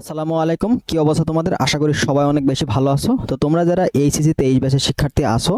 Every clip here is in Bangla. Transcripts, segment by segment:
আসসালামু আলাইকুম। কি অবস্থা তোমাদের? আশা করি সবাই অনেক বেশি ভালো আছো। তো তোমরা যারা এইচএসসি তেইশ ব্যাচের শিক্ষার্থী আসো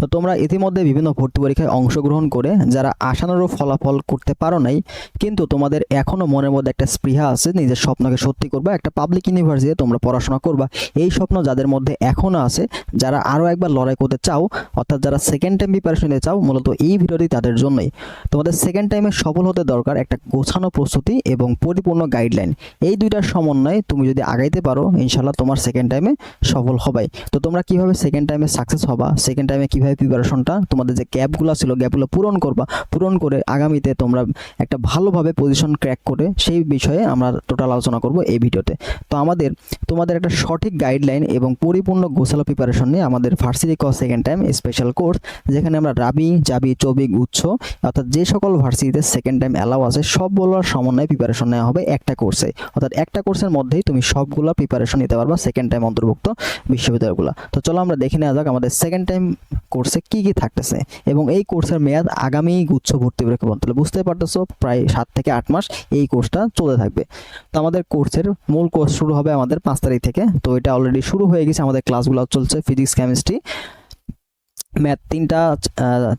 তো তোমরা ইতিমধ্যে বিভিন্ন ভর্তি পরীক্ষায় অংশগ্রহণ করে যারা আশানুরূপ ফলাফল করতে পারো নাই, কিন্তু তোমাদের এখনও মনের মধ্যে একটা স্পৃহা আছে, নিজের স্বপ্নকে সত্যি করবা, একটা পাবলিক ইউনিভার্সিটিতে তোমরা পড়াশোনা করবা। এই স্বপ্ন যাদের মধ্যে এখনও আছে, যারা আরও একবার লড়াই করতে চাও, অর্থাৎ যারা সেকেন্ড টাইম প্রিপারেশন নিতে চাও, মূলত এই ভিডিওটি তাদের জন্যই। তোমাদের সেকেন্ড টাইমে সফল হতে দরকার একটা গোছানো প্রস্তুতি এবং পরিপূর্ণ গাইডলাইন এই দুইটার সমন্বয়ে তুমি যদি আগাইতে পারো ইনশাল্লাহ তোমার সেকেন্ড টাইমে সফল হবাই। তো তোমরা কীভাবে সেকেন্ড টাইমে সাকসেস হবা সেকেন্ড টাইমে কীভাবে প্রিপারেশনটা তোমাদের যে গ্যাপগুলো ছিল গ্যাপগুলো পূরণ করবা, পূরণ করে আগামীতে তোমরা একটা ভালোভাবে পজিশন ক্র্যাক করে সেই বিষয়ে আমরা টোটাল আলোচনা করব এই ভিডিওতে। তো আমাদের, তোমাদের একটা সঠিক গাইডলাইন এবং পরিপূর্ণ গোছালো প্রিপারেশন নিয়ে আমাদের ভার্সিটি ক সেকেন্ড টাইম স্পেশাল কোর্স যেখানে আমরা রাবি, জাবি চবিক উচ্চ অর্থাৎ যে সকল ভার্সিটিতে সেকেন্ড টাইম অ্যালাউ আছে, সবগুলোর সমন্বয়ে প্রিপারেশন নেওয়া হবে একটা কোর্সে অর্থাৎ একটা কোর্সের মধ্যেই তুমি সবগুলো প্রিপারেশন নিতে পারবা সেকেন্ড টাইম অন্তর্ভুক্ত বিশ্ববিদ্যালয়গুলো। তো চলো আমরা দেখে নেওয়া যাক আমাদের সেকেন্ড টাইম কোর্সে কি কি থাকতেছে এবং এই কোর্সের মেয়াদ আগামী গুচ্ছ ভর্তি পরীক্ষা পর্যন্ত বুঝতে পারতেছো প্রায় সাত থেকে আট মাস এই কোর্সটা চলতে থাকবে। তো আমাদের কোর্সের মূল কোর্স শুরু হবে আমাদের পাঁচ তারিখ থেকে। তো এটা অলরেডি শুরু হয়ে গেছে, আমাদের ক্লাসগুলো চলছে ফিজিক্স কেমিস্ট্রি ম্যাথ তিনটা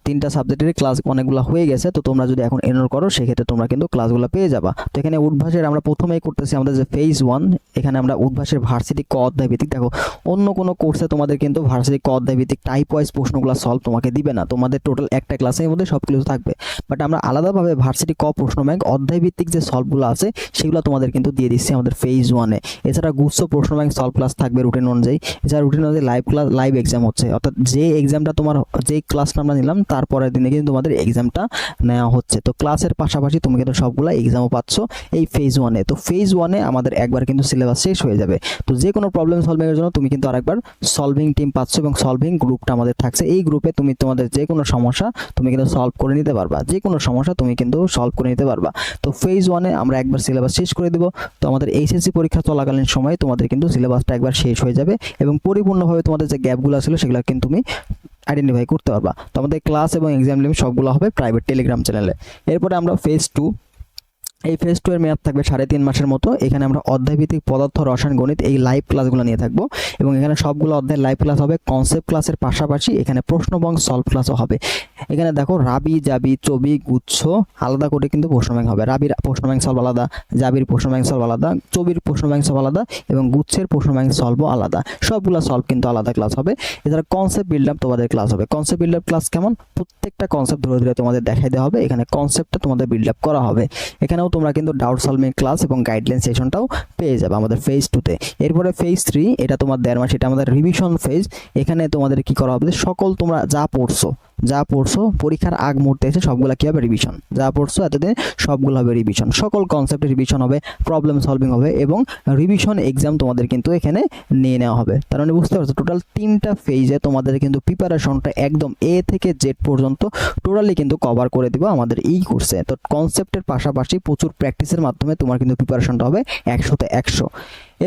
তিনটা সাবজেক্টের ক্লাস অনেকগুলো হয়ে গেছে, তো তোমরা যদি এখন এনরোল করো, সেক্ষেত্রে তোমরা কিন্তু ক্লাসগুলো পেয়ে যাবা। তো এখানে উদ্ভাসের আমরা প্রথমেই করতেছি আমাদের যে ফেজ ওয়ান এখানে আমরা উদ্ভাসের ভার্সিটি ক অধ্যায় ভিত্তিক দেখো, অন্য কোনো কোর্সে তোমাদের কিন্তু ভার্সিটি ক অধ্যায় ভিত্তিক টাইপ ওয়াইজ প্রশ্নগুলো সলভ তোমাকে দিবে না। তোমাদের টোটাল একটা ক্লাসের মধ্যে সব কিছু থাকবে। বাট আমরা আলাদাভাবে ভার্সিটি ক প্রশ্ন ব্যাংক অধ্যায় ভিত্তিক যে সলভগুলো আছে, সেগুলো তোমাদের কিন্তু দিয়ে দিচ্ছি আমাদের ফেজ ওয়ানে এছাড়া গুচ্ছ প্রশ্ন ব্যাংক সলভ ক্লাস থাকবে রুটিন অনুযায়ী। এছাড়া রুটিন অনুযায়ী লাইভ ক্লাস লাইভ এক্সাম হচ্ছে। অর্থাৎ যে এক্সামটা তোমার যেই ক্লাসটা আমরা নিলাম তারপরের দিনে কিন্তু তোমাদের এক্সামটা নেওয়া হচ্ছে। তো ক্লাসের পাশাপাশি তুমি কিন্তু সবগুলো এক্সামও পাচ্ছ এই ফেজ ওয়ানে তো ফেজ ওয়ানে আমাদের একবার কিন্তু সিলেবাস শেষ হয়ে যাবে। তো যে কোনো প্রবলেম সলভিংয়ের জন্য তুমি কিন্তু আরেকবার সলভিং টিম পাচ্ছ এবং সলভিং গ্রুপটা আমাদের থাকছে। এই গ্রুপে তুমি তোমাদের যে কোনো সমস্যা তুমি কিন্তু সলভ করে নিতে পারবা। যে কোনো সমস্যা তুমি কিন্তু সলভ করে নিতে পারবা। তো ফেজ ওয়ানে আমরা একবার সিলেবাস শেষ করে দিব। তো আমাদের এইচএসসি পরীক্ষা চলাকালীন সময় তোমাদের কিন্তু সিলেবাসটা একবার শেষ হয়ে যাবে এবং পরিপূর্ণভাবে তোমাদের যে গ্যাপগুলো ছিল সেগুলো কিন্তু তুমি আইডেন্টিফাই করতে পারবা। তো আমাদের ক্লাস এবং এক্সাম লিমিট সবগুলো হবে প্রাইভেট টেলিগ্রাম চ্যানেলে এরপরে আমরা ফেজ টু এই ফেজ টু এর মেয়াদ থাকবে সাড়ে তিন মাসের মতো। এখানে আমরা অধ্যায়ভিত্তিক পদার্থ, রসায়ন, গণিত এই লাইভ ক্লাসগুলো নিয়ে থাকব। এবং এখানে সবগুলো অধ্যায় লাইভ ক্লাস হবে কনসেপ্ট ক্লাসের পাশাপাশি এখানে প্রশ্ন ব্যাংক সলভ ক্লাসও হবে। এখানে দেখো, রাবি, জাবি, চবি, গুচ্ছ, আলাদা করে কিন্তু প্রশ্ন ব্যাংক হবে। রাবির প্রশ্ন ব্যাংক সলভ আলাদা, জাবির প্রশ্ন ব্যাংক সলভ আলাদা, চবির প্রশ্ন ব্যাংক সলভ আলাদা এবং গুচ্ছের প্রশ্ন ব্যাংক সলভও আলাদা। সবগুলো সলভ কিন্তু আলাদা ক্লাস হবে। এছাড়া কনসেপ্ট বিল্ড আপ তোমাদের ক্লাস হবে। কনসেপ্ট বিল্ড আপ ক্লাস কেমন? প্রত্যেকটা কনসেপ্ট ধরে ধরে তোমাদের দেখাই দেওয়া হবে। এখানে কনসেপ্টটা তোমাদের বিল্ড আপ করা হবে। এখানেও তোমরা কিন্তু ডাউট সলভিং ক্লাস এবং গাইডলাইন সেশনটাও পেয়ে যাবে আমাদের ফেজ টুতে এরপরে ফেজ থ্রি এটা তোমার দেড় মাস, এটা আমাদের রিভিশন ফেজ এখানে তোমাদের কি করা হবে? সকল তোমরা যা পড়ছো যা পড়ছো, পরীক্ষার আগ মুহূর্তে এসে সবগুলো কী হবে? রিভিশন যা পড়ছো, এতদিন সবগুলো হবে রিভিশন সকল কনসেপ্টে রিভিশন হবে প্রবলেম সলভিং হবে এবং রিভিশন এক্সাম তোমাদের কিন্তু এখানে নিয়ে নেওয়া হবে। তার মানে বুঝতে পারছ টোটাল তিনটা ফেজে তোমাদের কিন্তু প্রিপারেশনটা একদম এ থেকে জেড পর্যন্ত টোটালি কিন্তু কভার করে দিব আমাদের এই কোর্সে তো কনসেপ্টের পাশাপাশি প্রচুর প্র্যাকটিসের মাধ্যমে তোমার কিন্তু প্রিপারেশনটা হবে একশোতে একশো।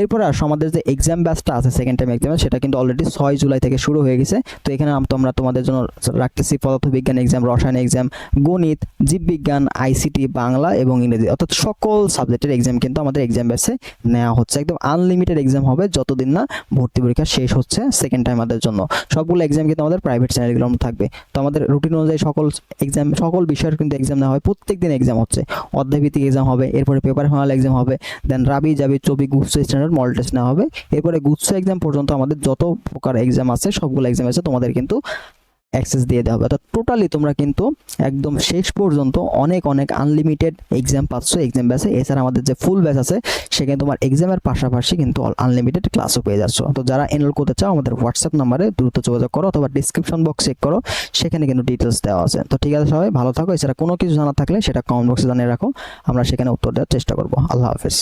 এরপর আসো, আমাদের যে এক্সাম ব্যাচটা আছে সেকেন্ড টাইম এক্সাম সেটা কিন্তু অলরেডি ছয় জুলাই থেকে শুরু হয়ে গেছে। তো এখানে তোমরা তোমাদের জন্য রাখতেছি পদার্থবিজ্ঞান এক্সাম রসায়ন এক্সাম গণিত, জীববিজ্ঞান আইসিটি বাংলা এবং ইংরেজি। অর্থাৎ সকল সাবজেক্টের এক্সাম কিন্তু আমাদের এক্সাম ব্যাচে নেওয়া হচ্ছে। একদম আনলিমিটেড এক্সাম হবে, যতদিন না ভর্তি পরীক্ষা শেষ হচ্ছে সেকেন্ড টাইম আমাদের জন্য। সবগুলো এক্সাম কিন্তু আমাদের প্রাইভেট চ্যানেলগুলোর মধ্যে থাকবে। তো আমাদের রুটিন অনুযায়ী সকল এক্সাম সকল বিষয়ের কিন্তু এক্সাম নেওয়া হয় প্রত্যেক দিন এক্সাম হচ্ছে। অধ্যায়ভিত্তিক এক্সাম হবে, এরপরে পেপার ফাইনাল এক্সাম হবে দেন রাবি যাবি চবি গুচ্ছ স্ট্যান্ডার্ড মডেল টেস্ট নেওয়া হবে। এরপরে গুচ্ছ এক্সাম পর্যন্ত আমাদের যত প্রকার এক্সাম আছে, সবগুলো এক্সাম আছে তোমাদের কিন্তু অ্যাক্সেস দিয়ে দেওয়া হবে। অর্থাৎ টোটালি তোমরা কিন্তু একদম শেষ পর্যন্ত অনেক অনেক আনলিমিটেড এক্সাম পাচ্ছ এক্সাম ব্যাচে এছাড়া আমাদের যে ফুল ব্যাচ আছে, সেখানে তোমার এক্সামের পাশাপাশি কিন্তু আনলিমিটেড ক্লাসও পেয়ে যাচ্ছ। তো যারা এনরোল করতে চাও, আমাদের হোয়াটসঅ্যাপ নাম্বারে দ্রুত যোগাযোগ করো অথবা ডিসক্রিপশন বক্স চেক করো, সেখানে কিন্তু ডিটেলস দেওয়া আছে। তো ঠিক আছে সবাই, ভালো থাকো। এছাড়া কোনো কিছু জানা থাকলে সেটা কমেন্ট বক্সে জানিয়ে রাখো। আমরা সেখানে উত্তর দেওয়ার চেষ্টা করব। আল্লাহ হাফেজ।